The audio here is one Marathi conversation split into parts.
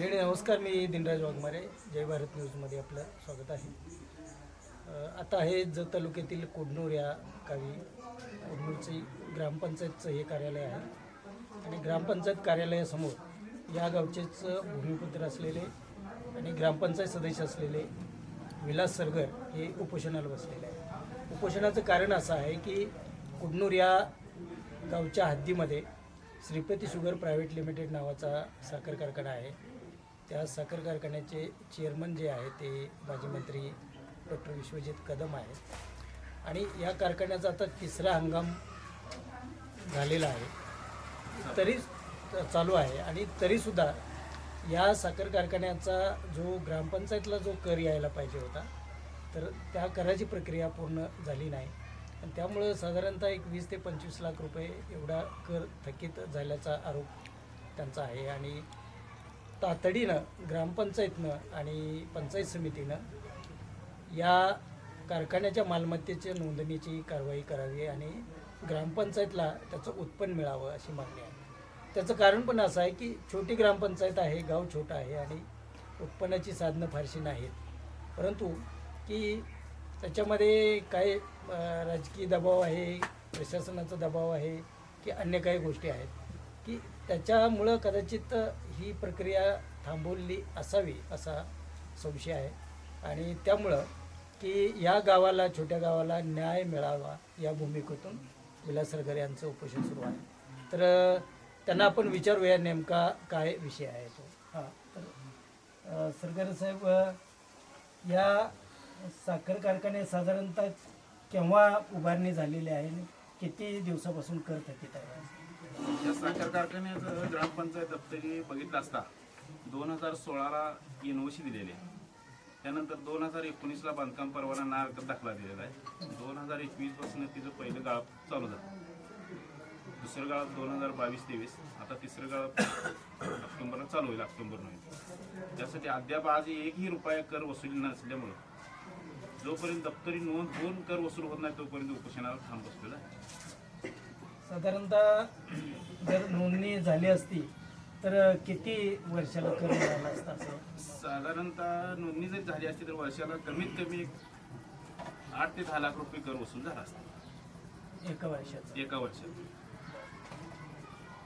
मंडळी नमस्कार. मी दिनराज वाघमारे जय भारत न्यूजमध्ये आपलं स्वागत आहे. आता हे जत तालुक्यातील कोडनूर या गावी कोडनूरची ग्रामपंचायतचं हे कार्यालय आहे. आणि ग्रामपंचायत कार्यालयासमोर या गावचेच भूमिपुत्र असलेले आणि ग्रामपंचायत सदस्य असलेले विलास सरगर हे उपोषणाला बसलेले आहे उपोषणाचं कारण असं आहे की कुडनूर या गावच्या हद्दीमध्ये श्रीपती शुगर प्रायव्हेट लिमिटेड नावाचा साखर कारखाना आहे. त्या साखर कारखान्याचे चेअरमन जे आहे ते माजी मंत्री डॉक्टर विश्वजित कदम आहेत. आणि या कारखान्याचा आता तिसरा हंगाम झालेला आहे. तरी चालू आहे आणि तरीसुद्धा या साखर कारखान्याचा जो ग्रामपंचायतला जो कर यायला पाहिजे होता तर त्या कराची प्रक्रिया पूर्ण झाली नाही. आणि त्यामुळं साधारणतः एक वीस ते पंचवीस लाख रुपये एवढा कर थकीत झाल्याचा आरोप त्यांचा आहे. आणि तातडीनं ग्रामपंचायतनं आणि पंचायत समितीनं या कारखान्याच्या मालमत्तेच्या नोंदणीची कारवाई करावी आणि ग्रामपंचायतला त्याचं उत्पन्न मिळावं अशी मागणी आहे. त्याचं कारण पण असं आहे की छोटी ग्रामपंचायत आहे गाव छोटं आहे आणि उत्पन्नाची साधनं फारशी नाहीत. परंतु की त्याच्यामध्ये काय राजकीय दबाव आहे प्रशासनाचा दबाव आहे की अन्य काही गोष्टी आहेत की त्याच्यामुळं कदाचित ही प्रक्रिया थांबवली असावी असा संशय आहे. आणि त्यामुळं की या गावाला छोट्या गावाला न्याय मिळावा या भूमिकेतून विलास सरगर यांचं उपोषण सुरू आहे. तर त्यांना आपण विचारूया नेमका काय विषय आहे तो. हां तर सरगर साहेब या साखर कारखाने साधारणतः केव्हा उभारणी झालेली आहे किती दिवसापासून करत थकीत आहे या साखर कारखान्याचं ग्रामपंचायत दप्तरी बघितलं असता दोन हजार सोळाला एनओसी दिलेली आहे. त्यानंतर दोन हजार एकोणीसला बांधकाम परवाना नारक दाखला दिलेला आहे. दोन हजार एकवीसपासून तिचं पहिलं गाळप चालू झालं. दुसरं गाळप दोन हजार बावीस तेवीस आता तिसरं गाळप ऑक्टोबरला चालू होईल ऑक्टोबर नोव्हेंबर. त्यासाठी अद्याप आज एकही रुपया कर वसुली नसल्यामुळं जोपर्यंत दप्तरी नोंद होऊन कर वसूल होत नाही तोपर्यंत उपोषणाला थांब बसलेला आहे. साधारणतः जर नोंदणी झाली असती तर किती वर्षाला कर मिळाला असता असं? साधारणतः नोंदणी जर झाली असती तर वर्षाला कमीत कमी आठ ते दहा लाख रुपये कर वसूल झाला असता. एका वर्षाचं. एका वर्षात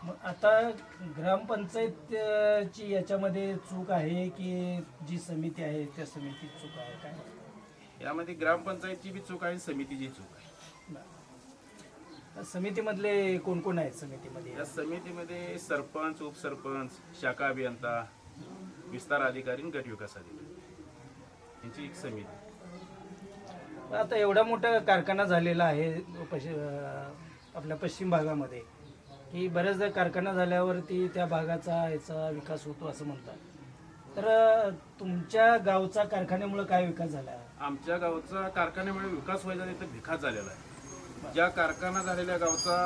मग आता ग्रामपंचायतची याच्यामध्ये चूक आहे की जी समिती आहे त्या समितीत चूक आहे काय? यामध्ये ग्रामपंचायतची बी चूक आहे समितीची चूक आहे. समितीमधले कोण कोण आहेत समितीमध्ये? या समितीमध्ये सरपंच उपसरपंच शाखा अभियंता विस्तार अधिकारी आणि गट विकास अधिकारी. यांची एक समिती. आता एवढा मोठा कारखाना झालेला आहे आपल्या पश्चिम भागामध्ये की बऱ्याचदा कारखाना झाल्यावरती त्या भागाचा याचा विकास होतो असं म्हणतात. तर तुमच्या गावचा कारखान्यामुळे काय विकास झाला? आमच्या गावचा कारखान्यामुळे विकास व्हायचा तिथं भिकास झालेला आहे. ज्या कारखाना झालेल्या गावचा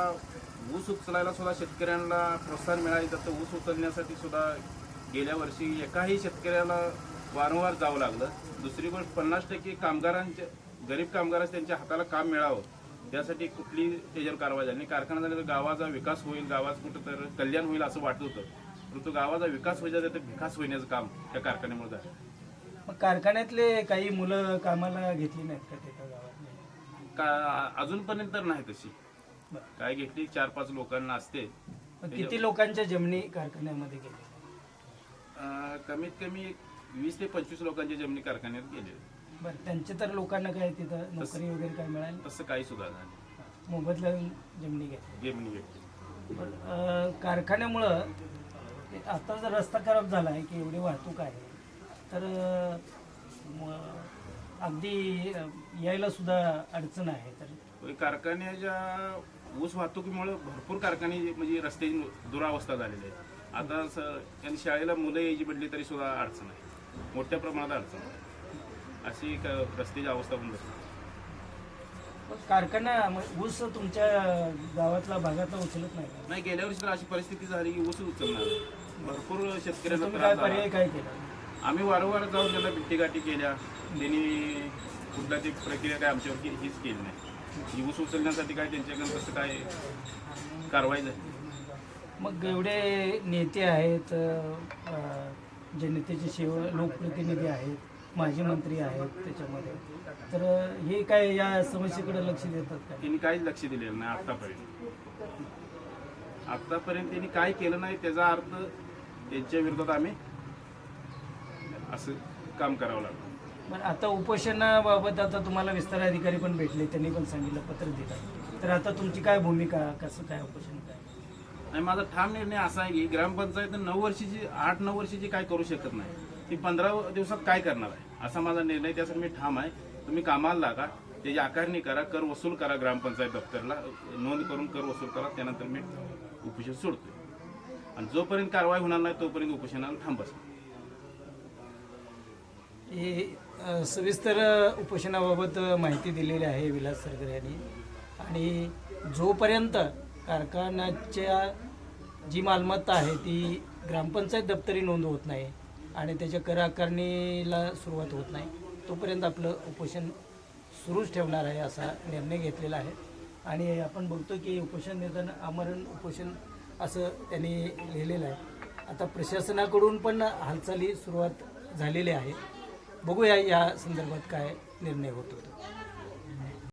ऊस उचलायला सुद्धा शेतकऱ्यांना प्रोत्साहन मिळाले तर ऊस उचलण्यासाठी सुद्धा गेल्या वर्षी एकाही शेतकऱ्याला वारंवार जावं लागलं. दुसरी गोष्ट पन्नास टक्के कामगारांच्या गरीब कामगारांच्या त्यांच्या हाताला काम मिळावं त्यासाठी कुठली त्याच्यावर कारवाई झाली नाही. कारखाना झाला तर गावाचा विकास होईल गावात कुठं तर कल्याण होईल असं वाटत होतं. परंतु गावाचा विकास व्हायचा तर विकास होण्याचं काम त्या कारखान्यामुळे झालं. मग कारखान्यातले काही मुलं कामाला घेतली नाहीत का तिथं गावात का अजूनपर्यंत तर नाही तशी. काय घेतली? चार पाच लोकांना असते. मग किती लोकांच्या जमिनी कारखान्यामध्ये गेल्या अं, कमीत कमी एक वीस ते पंचवीस लोकांच्या जमिनी कारखान्यात गेले बरं त्यांचे तर लोकांना काय तिथं नोकरी वगैरे काय मिळाली? तसं काही सुद्धा झालं मोबदला जमिनी घेतली. जमिनी घेतली. अं, कारखान्यामुळं ते आता जर रस्ता खराब झाला आहे की एवढी वाहतूक आहे तर अं, म- अगदी यायला सुद्धा अडचण आहे. तर होय, कारखान्याच्या ऊस वाहतुकीमुळे भरपूर कारखाने म्हणजे रस्त्याची दुरावस्था झालेली आहे आता स- आणि शाळेला मुलं यायची पडली तरी सुद्धा अडचण आहे. मोठ्या प्रमाणात अडचण आहे. अशी क- रस्त्याची अवस्था पण बसली. कारखाना ऊस तुमच्या गावातला भागातला उचलत नाही? नाही गेल्या वर्षी तर अशी परिस्थिती झाली की ऊस उचलणार. भरपूर शेतकऱ्यांना. पर्याय काय केला? आम्ही वारंवार जाऊन त्याला भेटीगाठी केल्या. त्यांनी कुठला ती प्रक्रिया काय आमच्यावर के- हीच केली नाही. ही ऊस उचलण्यासाठी काय त्यांच्याकडून कसं काय कारवाई झाली? मग एवढे नेते आहेत जनतेचे सेवा लोकप्रतिनिधी आहेत माजी मंत्री आहेत त्याच्यामध्ये. तर हे काय या समस्येकडे लक्ष देतात काय त्यांनी काहीच लक्ष दिलेलं नाही आतापर्यंत आतापर्यंत त्यांनी काय केलं नाही त्याचा अर्थ त्यांच्या विरोधात आम्ही असं काम करावं लागलं. बरं आता उपोषणाबाबत आता तुम्हाला विस्तार अधिकारी पण भेटले त्यांनी पण सांगितलं पत्र दिलं. तर आता तुमची काय भूमिका कसं काय उपोषण काय? आणि माझा ठाम निर्णय असा आहे की ग्रामपंचायत नऊ वर्षीची आठ नऊ वर्षीची काय करू शकत नाही. ती पंधरा दिवसात काय करणार आहे? असा माझा निर्णय त्यासाठी मी ठाम आहे. तुम्ही कामाला लागा त्याची आकारणी करा कर वसूल करा ग्रामपंचायत दप्तरला नोंद करून कर वसूल करा त्यानंतर मी उपोषण सोडतोय. आणि जोपर्यंत कारवाई होणार नाही तोपर्यंत उपोषणाला थांब ही सविस्तर उपोषणाबाबत माहिती दिलेली आहे विलास सरगर यांनी. आणि जोपर्यंत कारखान्याच्या जी मालमत्ता आहे ती ग्रामपंचायत दप्तरी नोंद होत नाही आणि त्याच्या कर आकारणीला सुरुवात होत नाही तोपर्यंत आपलं उपोषण सुरूच ठेवणार आहे असा निर्णय घेतलेला आहे. आणि आपण बघतो की उपोषण निधन आमरण उपोषण असं त्यांनी लिहिलेलं आहे. आता प्रशासनाकडून पण हालचाली सुरुवात झालेली आहे. बघूया या संदर्भात काय निर्णय होतो